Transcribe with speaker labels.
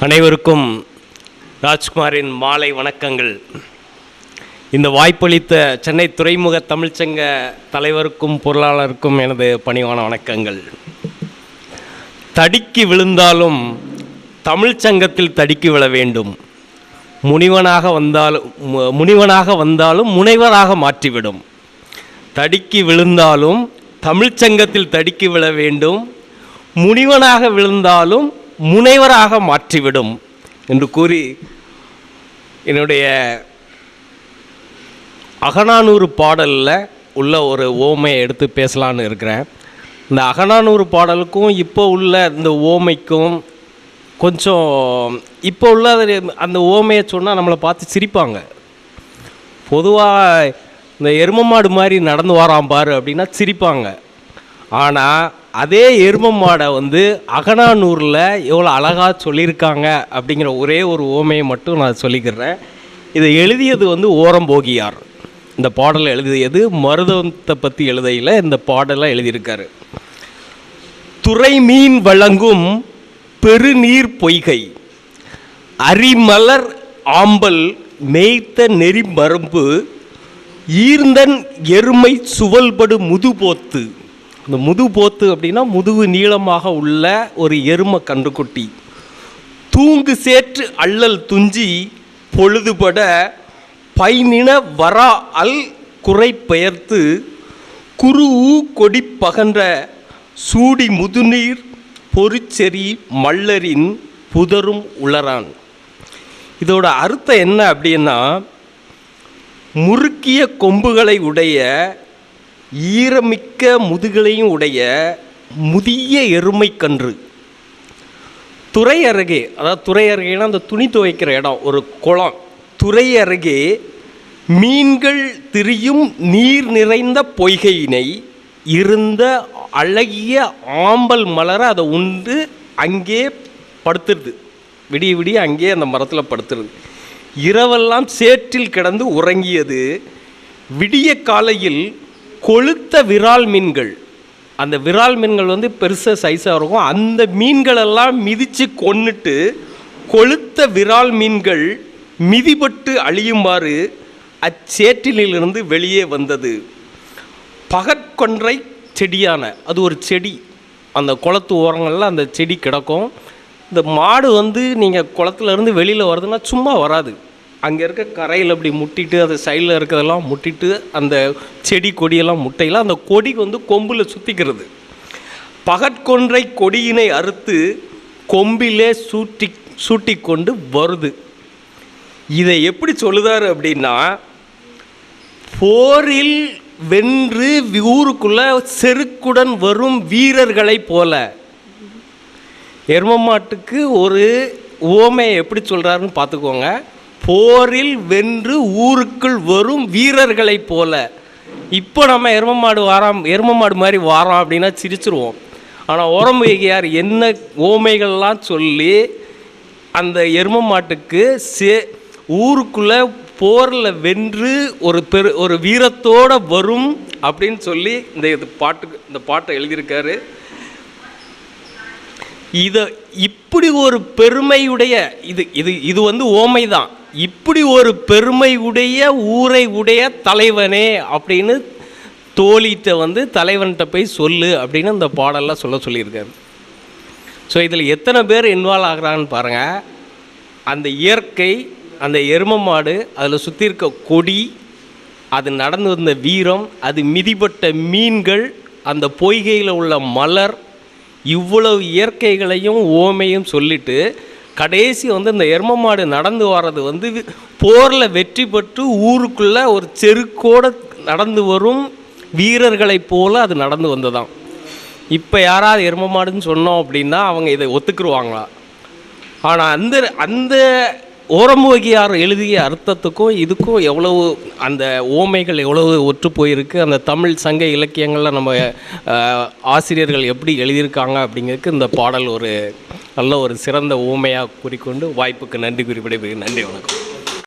Speaker 1: அனைவருக்கும் ராஜ்குமாரின் மாலை வணக்கங்கள். இந்த வாய்ப்பளித்த சென்னை துறைமுக தமிழ்ச்சங்க தலைவருக்கும் பொருளாளருக்கும் எனது பணிவான வணக்கங்கள். தடுக்கி விழுந்தாலும் தமிழ்ச்சங்கத்தில் தடுக்கி விழ வேண்டும். முனிவனாக வந்தாலும் மு- முனிவனாக வந்தாலும் முனைவராக மாற்றிவிடும். தடுக்கி விழுந்தாலும் தமிழ்ச்சங்கத்தில் தடுக்கி விழ வேண்டும். முனிவனாக விழுந்தாலும் முனைவராக மாற்றிவிடும் என்று கூறி என்னுடைய அகநானூறு பாடலில் உள்ள ஒரு ஓமையை எடுத்து பேசலான்னு இருக்கிறேன். இந்த அகநானூறு பாடலுக்கும் இப்போ உள்ள இந்த ஓமைக்கும் கொஞ்சம் இப்போ உள்ள அந்த ஓமையை சொன்னால் நம்மளை பார்த்து சிரிப்பாங்க. பொதுவாக இந்த எரும மாடு மாதிரி நடந்து வரான் பாரு அப்படின்னா சிரிப்பாங்க. ஆனால் அதே எரும மாடை வந்து அகனானூரில் எவ்வளோ அழகாக சொல்லியிருக்காங்க அப்படிங்கிற ஒரே ஒரு ஓமையை மட்டும் நான் சொல்லிக்கிறேன். இதை எழுதியது வந்து ஓரம்போகியார் இந்த பாடலை எழுதியது மருதத்தை பற்றி எழுதையில் இந்த பாடலை எழுதியிருக்காரு. துறை மீன் வழங்கும் பெருநீர் பொய்கை அரிமலர் ஆம்பல் மேய்த்த நெறி மரம்பு ஈர்ந்தன் எருமை சுவல்படு முதுபோத்து இந்த முது போத்து அப்படின்னா முதுகு நீளமாக உள்ள ஒரு எருமை கன்றுக்குட்டி. தூங்கு சேற்று அள்ளல் துஞ்சி பொழுதுபட பைநின வரா அல் குறை பெயர்த்து குரு கொடி பகன்ற சூடி முதுநீர் பொறிச்செறி மல்லரின் புதரும் உளரான். இதோட அர்த்தம் என்ன அப்படின்னா முறுக்கிய கொம்புகளை உடைய ஈரமிக்க முதுகலையும் உடைய முதிய எருமை கன்று. துறை அருகே அதாவது துறை அருகேனா அந்த துணி துவைக்கிற இடம் ஒரு குளம். துறை அருகே மீன்கள் திரியும் நீர் நிறைந்த பொய்கையினை இருந்த அழகிய ஆம்பல் மலர அதை உண்டு அங்கே படுத்துருது. விடிய விடிய அங்கேயே அந்த மரத்தில் படுத்துருது. இரவெல்லாம் சேற்றில் கிடந்து உறங்கியது. விடிய காலையில் கொளுத்த விரால் மீன்கள். அந்த விரால் மீன்கள் வந்து பெருசாக சைஸாக இருக்கும். அந்த மீன்களெல்லாம் மிதித்து கொன்னுட்டு கொளுத்த விரால் மீன்கள் மிதிபட்டு அழியுமாறு அச்சேற்றிலிருந்து வெளியே வந்தது. பகற்கொன்றை செடியான அது ஒரு செடி. அந்த குளத்து ஓரங்களில் அந்த செடி கிடக்கும். இந்த மாடு வந்து நீங்கள் குளத்துலேருந்து வெளியில் வருதுன்னா சும்மா வராது. அங்கே இருக்க கரையில் அப்படி முட்டிட்டு அந்த சைடில் இருக்கிறதெல்லாம் முட்டிட்டு அந்த செடி கொடியெல்லாம் முட்டையெல்லாம் அந்த கொடி வந்து கொம்பில் சுற்றிக்கிறது பகற்கொன்றை கொடியினை அறுத்து கொம்பிலே சூட்டி சூட்டி கொண்டு வருது. இதை எப்படி சொல்லுதார் அப்படின்னா போரில் வென்று ஊருக்குள்ளே செருக்குடன் வரும் வீரர்களைப் போல. எரும மாட்டுக்கு ஒரு ஓமையை எப்படி சொல்கிறாருன்னு பார்த்துக்கோங்க. போரில் வென்று ஊருக்குள் வரும் வீரர்களைப் போல. இப்போ நம்ம எரும மாடு வாராம் எரும மாடு மாதிரி வாரோம் அப்படின்னா சிரிச்சிருவோம். ஆனால் ஓரம்பையார் என்ன ஓமைகள்லாம் சொல்லி அந்த எரும மாட்டுக்கு சே ஊருக்குள்ளே போரில் வென்று ஒரு பெரு ஒரு வீரத்தோட வரும் அப்படின்னு சொல்லி இந்த இது பாட்டுக்கு இந்த பாட்டை எழுதியிருக்காரு. இதை இப்படி ஒரு பெருமையுடைய இது இது இது வந்து ஓமை தான் இப்படி ஒரு பெருமை உடைய ஊரை உடைய தலைவனே அப்படின்னு தோழிட்ட வந்து தலைவன்கிட்ட போய் சொல்லு அப்படின்னு அந்த பாடல்லாம் சொல்ல சொல்லியிருக்காரு. ஸோ இதில் எத்தனை பேர் இன்வால்வ் ஆகுறாங்கன்னு பாருங்கள் அந்த இயற்கை அந்த எரும மாடு அதில் சுற்றி இருக்க கொடி அது நடந்து வந்த வீரம் அது மிதிப்பட்ட மீன்கள் அந்த பொய்கையில் உள்ள மலர் இவ்வளவு இயற்கைகளையும் ஓமையும் சொல்லிட்டு கடைசி வந்து இந்த எரும மாடு நடந்து வர்றது வந்து போரில் வெற்றி பெற்று ஊருக்குள்ளே ஒரு செருக்கோடு நடந்து வரும் வீரர்களைப் போல் அது நடந்து வந்ததான் இப்போ யாராவது எரும மாடுன்னு சொன்னோம் அப்படின்னா அவங்க இதை ஒத்துக்குருவாங்களா? ஆனால் அந்த அந்த ஓரம்புவகியார் எழுதிய அர்த்தத்துக்கும் இதுக்கும் எவ்வளவு அந்த ஓமைகள் எவ்வளவு ஒற்று போயிருக்கு அந்த தமிழ் சங்க இலக்கியங்களில் நம்ம ஆசிரியர்கள் எப்படி எழுதியிருக்காங்க அப்படிங்கிறதுக்கு இந்த பாடல் ஒரு நல்ல ஒரு சிறந்த ஓமையாக கூறிக்கொண்டு வாய்ப்புக்கு நன்றி குறிப்பிட நன்றி வணக்கம்.